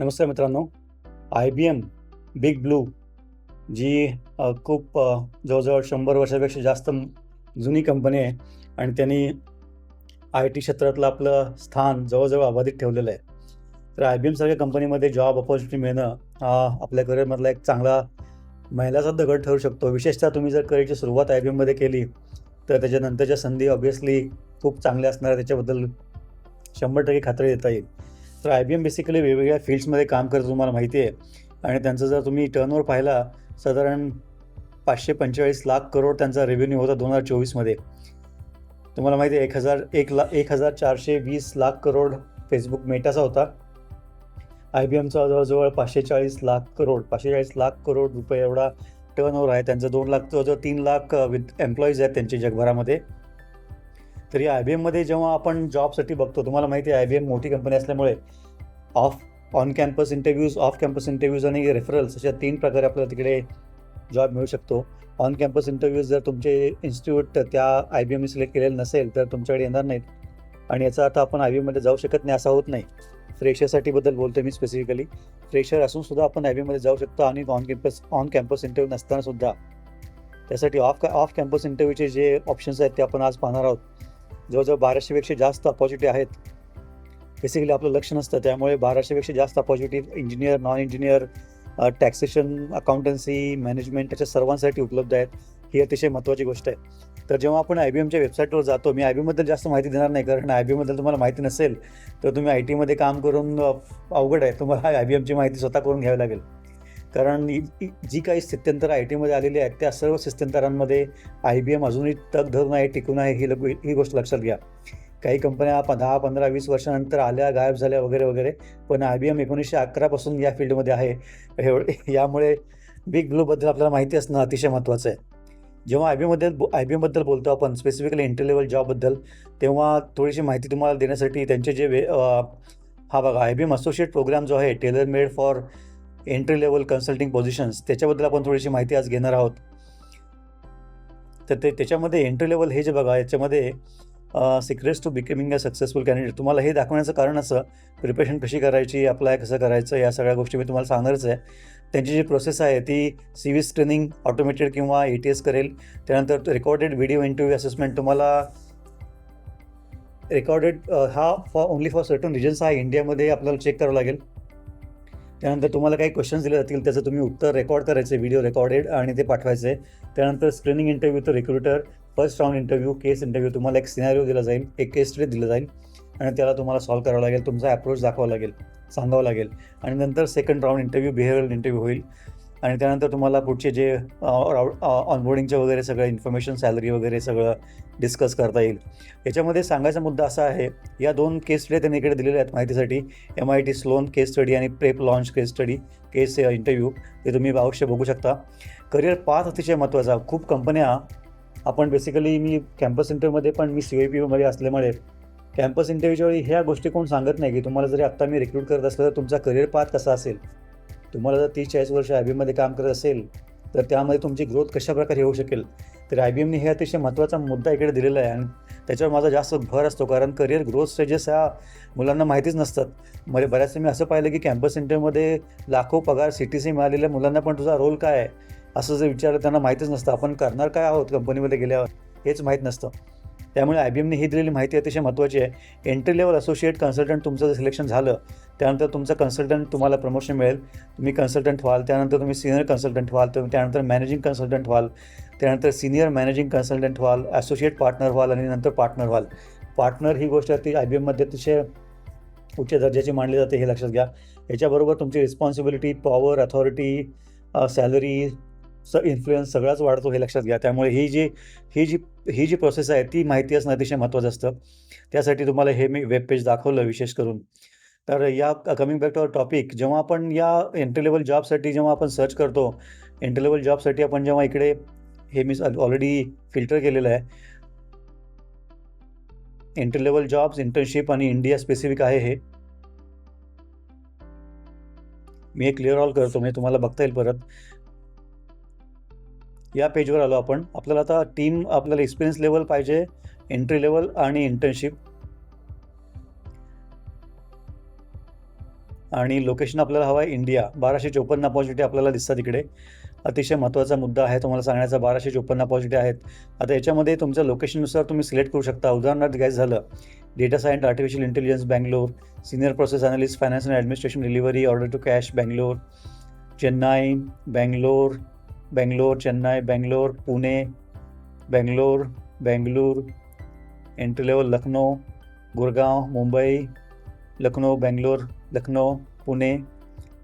नमस्कार मित्रांनो. I B M big blue ji खूप जवळजवळ शंभर वर्षापेक्षा जास्त जुनी कंपनी आहे आणि त्यांनी आय टी क्षेत्रातलं आपलं स्थान जवळजवळ अबाधित ठेवलेलं आहे. तर आय बी एमसारख्या कंपनीमध्ये जॉब अपॉर्च्युनिटी मिळणं हा आपल्या करिअरमधला एक चांगला महिलाचा दगड ठरू शकतो. विशेषतः तुम्ही जर करिअरची सुरुवात आय बी एममध्ये केली तर त्याच्यानंतरच्या संधी ऑब्वियसली खूप चांगल्या असणार. त्याच्याबद्दल शंभर टक्के खात्री देता येईल. तर आय बी एम बेसिकली वेगवेगळ्या फील्ड्समध्ये काम करतं तुम्हाला माहिती आहे. आणि त्यांचं जर तुम्ही टर्नओव्हर पाहिला साधारण पाचशे पंचेचाळीस लाख करोड त्यांचा रेव्हेन्यू होता दोन हजार चोवीसमध्ये. तुम्हाला माहिती आहे एक हजार एक ला एक हजार चारशे वीस लाख करोड फेसबुक मेटाचा होता. आय बी एमचा जवळजवळ पाचशे चाळीस लाख करोड पाचशे चाळीस लाख करोड रुपये एवढा टर्नओवर आहे. त्यांचं दोन लाख जवळजवळ तीन लाख uh, विथ एम्प्लॉईज आहेत त्यांचे जगभरामध्ये. तर या आय बी एममध्ये जेव्हा आपण जॉबसाठी बघतो तुम्हाला माहिती आहे आय बी एम मोठी कंपनी असल्यामुळे off on campus interviews off campus interviews आणि रेफरल्स अशा तीन प्रकारे आपल्याला तिकडे जॉब मिळू शकतो. ऑन कॅम्पस इंटरव्ह्यूज जर तुमचे इन्स्टिट्यूट त्या आय बी एमने सिलेक्ट केलेलं नसेल तर तुमच्याकडे येणार नाहीत. आणि याचा अर्थ आपण आय बी एममध्ये जाऊ शकत नाही असा होत नाही. फ्रेशरसाठी बद्दल बोलतो मी स्पेसिफिकली फ्रेशर असून सुद्धा आपण आय बी एममध्ये जाऊ शकतो आणि on campus on campus interview नसताना सुद्धा. त्यासाठी ऑफ ऑफ कॅम्पस इंटरव्ह्यूचे जे ऑप्शन्स आहेत ते आपण आज पाहणार आहोत. जवळजवळ बाराशेपेक्षा जास्त अपॉर्च्युनिटी आहेत. बेसिकली आपलं लक्ष नसतं त्यामुळे बाराशेपेक्षा जास्त opportunity engineer non engineer taxation accountancy management त्याच्या सर्वांसाठी उपलब्ध आहेत. ही अतिशय महत्त्वाची गोष्ट आहे. तर जेव्हा आपण आय बी एमच्या वेबसाईटवर जातो मी आय बी एमबद्दल जास्त माहिती देणार नाही कारण आय बी एमबद्दल तुम्हाला माहिती नसेल तर तुम्ही आय टीमध्ये काम करून अवघड आहे. तुम्हाला आय बी एमची माहिती स्वतः करून घ्यावी लागेल. कारण जी काही स्थित्यंतर आय टीमध्ये आलेली आहेत त्या सर्व स्थित्यंतरांमध्ये आय बी एम अजूनही तग धरून आहे टिकून आहे ही लग ही गोष्ट लक्षात घ्या. काही कंपन्या दहा पंधरा वीस वर्षानंतर आल्या गायब झाल्या वगैरे वगैरे पण आय बी एम एकोणीसशे अकरापासून या फील्डमध्ये आहे. एवढे यामुळे बिग ब्लूबद्दल आपल्याला माहिती असणं अतिशय महत्त्वाचं आहे. जेव्हा आय बी एमबद्दल आय बी एमबद्दल बोलतो आपण स्पेसिफिकली इंटरलेवल लेवल जॉबबद्दल तेव्हा थोडीशी माहिती तुम्हाला देण्यासाठी त्यांचे जे वे हा बघा I B M associate program जो आहे tailor made for entry level consulting positions त्याच्याबद्दल आपण थोडीशी माहिती आज घेणार आहोत. तर ते त्याच्यामध्ये एंट्री लेवल हे जे बघा याच्यामध्ये secrets to becoming a successful candidate तुम्हाला हे दाखवण्याचं कारण असं प्रिपरेशन कशी करायची अप्लाय कसं करायचं या सगळ्या गोष्टी मी तुम्हाला सांगणारच आहे. त्यांची जी प्रोसेस आहे ती सी व्ही स्क्रीनिंग ऑटोमेटेड किंवा ए टी एस करेल. त्यानंतर रेकॉर्डेड व्हिडिओ इंटरव्ह्यू असेसमेंट तुम्हाला रेकॉर्डेड हा for only for certain regions हा इंडियामध्ये आपल्याला चेक करावं लागेल. त्यानंतर तुम्हाला काही क्वेश्चन्स दिले जातील त्याचं तुम्ही उत्तर रेकॉर्ड करायचे व्हिडिओ रेकॉर्डेड आणि ते पाठवायचे. त्यानंतर स्क्रीनिंग इंटरव्ह्यू तर recruiter first round interview case interview तुम्हाला एक सिनारिओ दिला जाईल एक केस स्टडी दिलं जाईल आणि त्याला तुम्हाला सॉल्व करावं लागेल तुमचा अप्रोच दाखवावा लागेल सांगावं लागेल. आणि नंतर second round interview behavioural interview होईल. आणि त्यानंतर तुम्हाला पुढचे जे ऑनबोर्डिंगचे वगैरे सगळं इन्फॉर्मेशन सॅलरी वगैरे सगळं डिस्कस करता येईल. याच्यामध्ये सांगायचा मुद्दा असा आहे या दोन केस स्टडी त्यांनी इकडे दिलेल्या आहेत माहितीसाठी. M I T Sloan case study आणि prep launch case study case interview ते तुम्ही अवश्य बघू शकता. करिअर पाथ अतिशय महत्त्वाचा. खूप कंपन्या आपण बेसिकली मी कॅम्पस इंटरव्ह्यूमध्ये पण मी सी वाय पीमध्ये असल्यामुळे कॅम्पस इंटरव्ह्यूच्या वेळी ह्या गोष्टी कोण सांगत नाही की तुम्हाला जरी आत्ता मी रिक्रूट करत असलं तर तुमचा करिअर पाथ कसा असेल? तुम्हाला जर तीस चाळीस वर्ष आय बीमध्ये काम करत असेल तर त्यामध्ये तुमची ग्रोथ कशा प्रकारे होऊ शकेल? तर आय बी एमने हे अतिशय महत्त्वाचा मुद्दा इकडे दिलेला आहे आणि त्याच्यावर माझा जास्त भर असतो कारण करिअर ग्रोथ स्टेजेस ह्या मुलांना माहितीच नसतात. मला बऱ्याचदा मी असं पाहिलं की कॅम्पस सेंटरमध्ये लाखो पगार सी टी सी मिळालेल्या मुलांना पण तुझा रोल काय आहे? असं जर विचारलं त्यांना माहीतच नसतं. आपण करणार काय आहोत कंपनीमध्ये गेल्यावर? हेच माहीत नसतं. त्यामुळे आय बी एमने ही दिलेली माहिती अतिशय महत्त्वाची आहे. एंट्री लेवल असोसिएट कन्सल्टंट तुमचं जर सिलेक्शन झालं त्यानंतर तुमचं कन्सल्टंट तुम्हाला प्रमोशन मिळेल. तुम्ही कन्सल्टंट व्हाल त्यानंतर तुम्ही सिनियर कन्सल्टंट व्हाल तुम्ही त्यानंतर मॅनेजिंग कन्सल्टंट व्हाल त्यानंतर सिनियर मॅनेजिंग कन्सल्टंट व्हाल असोसिएट पार्टनर व्हाल आणि नंतर पार्टनर व्हाल. पार्टनर ही गोष्ट ती आय बी एममध्ये अतिशय उच्च दर्जाची मानली जाते हे लक्षात घ्या. याच्याबरोबर तुमची रिस्पॉन्सिबिलिटी पॉवर अथॉरिटी सॅलरी स इन्फ्लुएन्स सगळाच वाढतो हे लक्षात घ्या. त्यामुळे ही जी ही जी ही जी प्रोसेस आहे ती माहिती असणं अतिशय महत्त्वाचं असतं. त्यासाठी तुम्हाला हे मी वेब पेज दाखवलं विशेष करून. तर या coming back to our topic जेव्हा आपण या एंट्री लेवल जॉबसाठी जेव्हा आपण सर्च करतो एंट्री लेवल जॉबसाठी आपण जेव्हा इकडे हे मी ऑलरेडी फिल्टर केलेलं आहे. एंट्री लेवल जॉब्स इंटर्नशिप आणि इंडिया स्पेसिफिक आहे हे. मी एक क्लिअर ऑल करतो म्हणजे तुम्हाला बघता येईल परत. या पेजवर आलो आपण. आपल्याला आता टीम आपल्याला एक्सपिरियन्स लेवल पाहिजे एंट्री लेवल आणि इंटर्नशिप आणि लोकेशन आपल्याला हवं आहे इंडिया बाराशे चोपन्न अपॉर्च्युनिटी आपल्याला दिसतात इकडे अतिशय महत्त्वाचा मुद्दा आहे तुम्हाला सांगण्याचा. बाराशे चोपन्न अपॉर्च्युनिटी आहेत. आता याच्यामध्ये तुमच्या लोकेशननुसार तुम्ही सिलेक्ट करू शकता. उदाहरणार्थ घ्यायचं झालं. Data science artificial intelligence Bangalore senior process analyst finance and administration delivery order to cash Bangalore Chennai Bangalore Bangalore Chennai Bangalore Pune Bangalore Bangalore entry level Lucknow Mumbai Lucknow Bangalore Lucknow Pune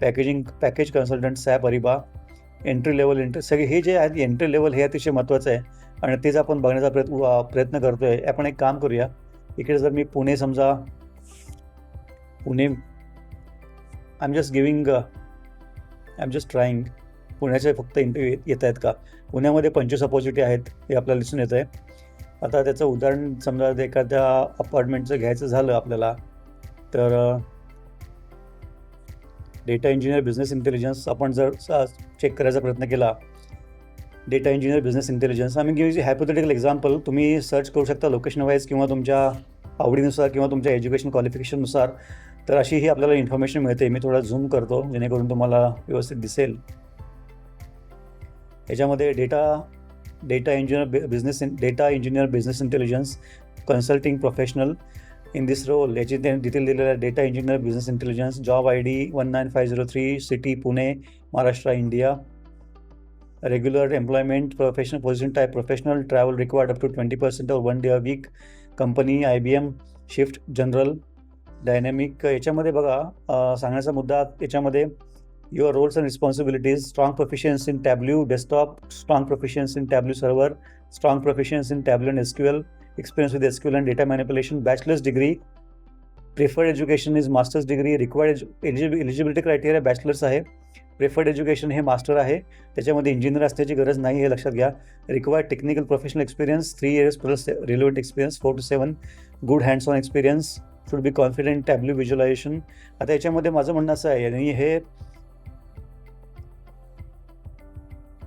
packaging package consultant SAP Ariba entry level entry सगळे हे जे आहेत entry level हे अतिशय महत्त्वाचं आहे. आणि तेच आपण बघण्याचा प्रयत्न प्रयत्न करतो आहे आपण एक काम करूया. इकडे जर मी पुणे समजा Pune I am just giving I am just trying पुण्याचे फक्त इंटरव्ह्यू येत आहेत का? पुण्यामध्ये पंचवीस अपॉर्च्युनिटी आहेत हे आपल्याला दिसून येतं आहे आता त्याचं उदाहरण समजा जर एखाद्या अपार्टमेंटचं घ्यायचं झालं आपल्याला तर डेटा इंजिनियर बिझनेस इंटेलिजन्स आपण जर चेक करायचा प्रयत्न केला डेटा इंजिनियर बिझनेस इंटेलिजन्स आम्ही घेऊ हायपोथेटिकल एक्झाम्पल तुम्ही सर्च करू शकता लोकेशन वाईज किंवा तुमच्या आवडीनुसार किंवा तुमच्या एज्युकेशन क्वालिफिकेशननुसार तर अशी ही आपल्याला इन्फॉर्मेशन मिळते. मी थोडा झूम करतो जेणेकरून तुम्हाला व्यवस्थित दिसेल. याच्यामध्ये data data engineer business data engineer business intelligence consulting professional in this role याची त्यांनी डिटेल दिलेलं आहे. Data engineer business intelligence job I D one nine five zero three city Pune Maharashtra India regular employment professional position type professional travel required up to twenty percent or one day a week company I B M shift general dynamic याच्यामध्ये बघा सांगण्याचा मुद्दा याच्यामध्ये your roles and responsibilities strong proficiency in Tableau desktop, strong proficiency in Tableau server, strong proficiency in Tableau and SQL, experience with SQL and data manipulation, bachelor's degree, preferred education is master's degree, required edu- eligibility criteria bachelor's आहे preferred education हे master आहे त्याच्यामध्ये engineer असण्याची गरज नाही हे लक्षात घ्या required technical professional experience three years plus relevant experience four to seven good hands on experience should be confident Tableau visualisation आता याच्यामध्ये माझं म्हणणं असं आहे आणि हे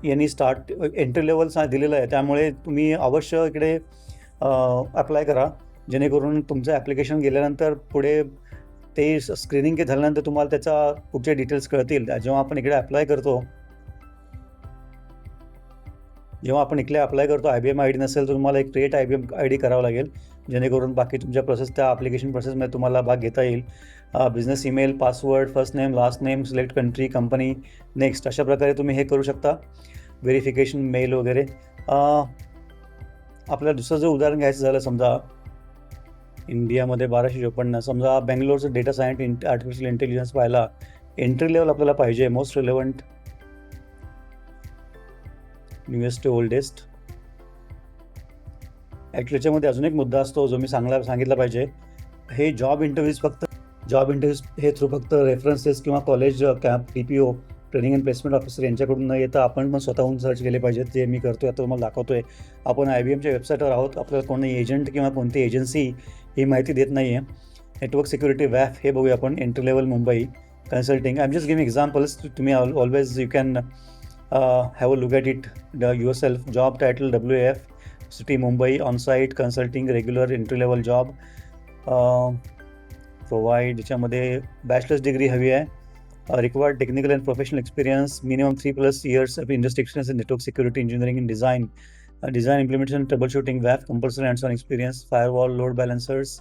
यांनी स्टार्ट एंट्री लेवल दिलेलं आहे. त्यामुळे तुम्ही अवश्य इकडे अप्लाय करा. जेणेकरून तुमचं ॲप्लिकेशन गेल्यानंतर पुढे ते स्क्रीनिंग के झाल्यानंतर तुम्हाला त्याचा पुढचे डिटेल्स कळतील. जेव्हा आपण इकडे अप्लाय करतो जेव्हा आपण इकडे अप्लाय करतो I B M I D नसेल तर तुम्हाला एक create I B M I D करावं लागेल. जेणेकरून बाकी तुमच्या प्रोसेस त्या ॲप्लिकेशन प्रोसेसमध्ये तुम्हाला भाग घेता येईल. Business email password first name last name select country company next अशा प्रकारे तुम्ही हे करू शकता. व्हेरिफिकेशन मेल वगैरे. आपल्या आपल्याला दुसरं जर उदाहरण घ्यायचं झालं समजा इंडियामध्ये बाराशे चोपन्न समजा बँगलोरचं data science int artificial intelligence पाहिला एंट्री लेवल आपल्याला पाहिजे most relevant newest oldest actually याच्यामध्ये अजून एक मुद्दा असतो जो मी सांगला सांगितला पाहिजे. हे जॉब इंटरव्ह्यूज फक्त जॉब इंटरव्ह्यूज हे थ्रू फक्त रेफरन्सेस किंवा college camp P P O training and placement officer यांच्याकडून न येतं आपण पण स्वतःहून सर्च केले पाहिजेत. जे मी करतो आहे तुम्हाला आहे आपण आय बी एमच्या वेबसाईटवर आहोत. आपल्याला कोणी एजंट किंवा कोणती एजन्सी ही माहिती देत नाही आहे नेटवर्क सिक्युरिटी वॅफ हे बघूया आपण. Entry level Mumbai consulting I am just game examples तुम्ही always you can have a look at it yourself job title W F city Mumbai onsite consulting regular entry level job provide याच्यामध्ये bachelors degree हवी आहे. Required technical and professional experience minimum three plus years of industry experience in network security engineering in design design implementation troubleshooting वॅप compulsory hands on experience firewall load balancers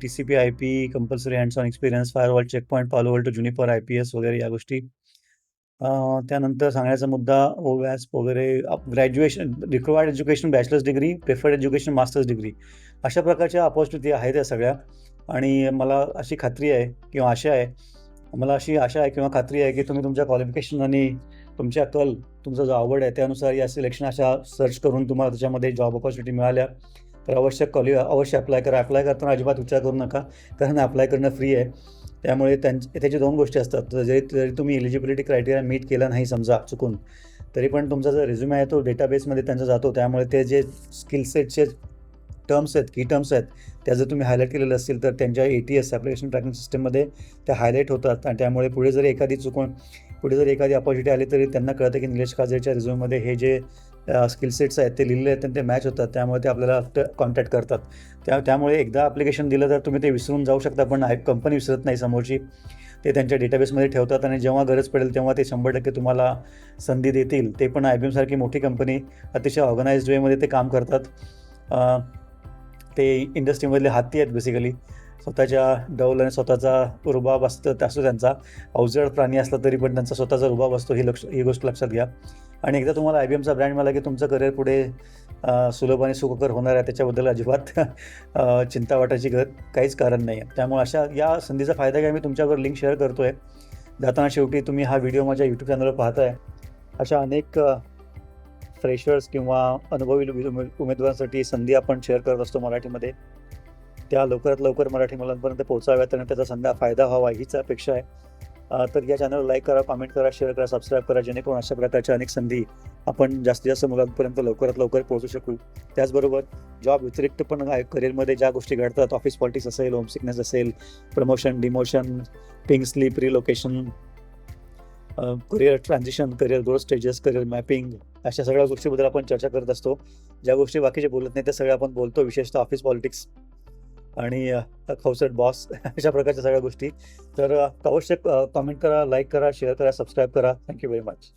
T C P I P compulsory hands on experience firewall checkpoint पालोवल to Juniper I P S वगैरे या गोष्टी. त्यानंतर सांगायचा मुद्दा ओवॅस्प वगैरे graduation required education bachelors degree preferred education masters degree अशा प्रकारच्या अपॉर्च्युनिटी आहेत या सगळ्या. आणि मला अशी खात्री आहे किंवा आशा आहे मला अशी आशा आहे किंवा खात्री आहे की तुम्ही तुमच्या क्वालिफिकेशन आणि तुमच्या कल तुमचा जो आवड आहे त्यानुसार या सिलेक्शन अशा सर्च करून तुम्हाला त्याच्यामध्ये जॉब अपॉर्च्युनिटी मिळाल्या. तर अवश्य कॉल अवश्य अप्लाय करा. अप्लाय करताना अजिबात विचार करू नका कारण अप्लाय करणं फ्री आहे. त्यामुळे त्यांच्या त्याच्या दोन गोष्टी असतात जरी जरी तुम्ही एलिजिबिलिटी क्रायटेरिया मीट केला नाही समजा चुकून तरी पण तुमचा जो रेझ्युमे आहे तो डेटाबेसमध्ये त्यांचा जातो. त्यामुळे ते जे स्किल सेटचे टर्म्स आहेत की टर्म्स आहेत त्या जर तुम्ही हायलाईट केलेलं असतील तर त्यांच्या A T S application tracking सिस्टममध्ये त्या हायलाईट होतात. आणि त्यामुळे पुढे जरी एखादी चुकून पुढे जर एखादी अपॉर्च्युनिटी आली तरी त्यांना कळतं की निलेश काजरेच्या रिझ्यूममध्ये हे जे स्किल सेट्स आहेत ते लिहिलेले आहेत आणि ते मॅच होतात. त्यामुळे ते आपल्याला कॉन्टॅक्ट करतात. त्या त्यामुळे एकदा ॲप्लिकेशन दिलं तर तुम्ही ते विसरून जाऊ शकता पण कंपनी विसरत नाही समोरची. ते त्यांच्या डेटाबेसमध्ये ठेवतात आणि जेव्हा गरज पडेल तेव्हा ते शंभर टक्के तुम्हाला संधी देतील. ते पण आय बी एमसारखी मोठी कंपनी अतिशय ऑर्गनाइज्ड वेमध्ये ते काम करतात. ते इंडस्ट्रीमधले हाती आहेत बेसिकली स्वतःच्या डौल आणि स्वतःचा रुबाब असतो असतो त्यांचा. अवजड प्राणी असला तरी पण त्यांचा स्वतःचा रुबाब असतो ही लक्ष ही गोष्ट लक्षात घ्या. आणि एकदा तुम्हाला आय बी एमचा ब्रँड मिळाला की तुमचं करिअर पुढे सुलभ आणि सुखकर होणार आहे त्याच्याबद्दल अजिबात चिंता वाटायची गर काहीच कारण नाही आहे त्यामुळे अशा या संधीचा फायदा घ्या मी तुमच्यावर लिंक शेअर करतो आहे जाताना शेवटी तुम्ही हा व्हिडिओ माझ्या यूट्यूब चॅनलवर पाहताय. अशा अनेक फ्रेशर्स किंवा अनुभवी उमे- उमेदवारांसाठी संधी आपण शेअर करत असतो मराठीमध्ये. त्या लवकरात लवकर मराठी मुलांपर्यंत पोहोचाव्यात आणि त्याचा संधा फायदा व्हावा हीच अपेक्षा आहे. तर या चॅनलला लाईक करा कमेंट करा शेअर करा सबस्क्राईब करा जेणेकरून अशा प्रकारच्या अनेक संधी आपण जास्तीत जास्त मुलांपर्यंत लवकरात लवकर पोहोचू शकू. त्याचबरोबर जॉब व्यतिरिक्त पण आहे करिअरमध्ये ज्या गोष्टी घडतात ऑफिस पॉलिटिक्स असेल होम सिकनेस असेल promotion demotion pink slip relocation career transition career growth stages career mapping अशा सगळ्या गोष्टीबद्दल आपण चर्चा करत असतो. ज्या गोष्टी बाकीचे बोलत नाही त्या सगळ्या आपण बोलतो. विशेषतः ऑफिस पॉलिटिक्स आणि खौसट बॉस अशा प्रकारच्या सगळ्या गोष्टी. तर अवश्य कमेंट करा लाईक करा शेअर करा सबस्क्राईब करा. Thank you very much.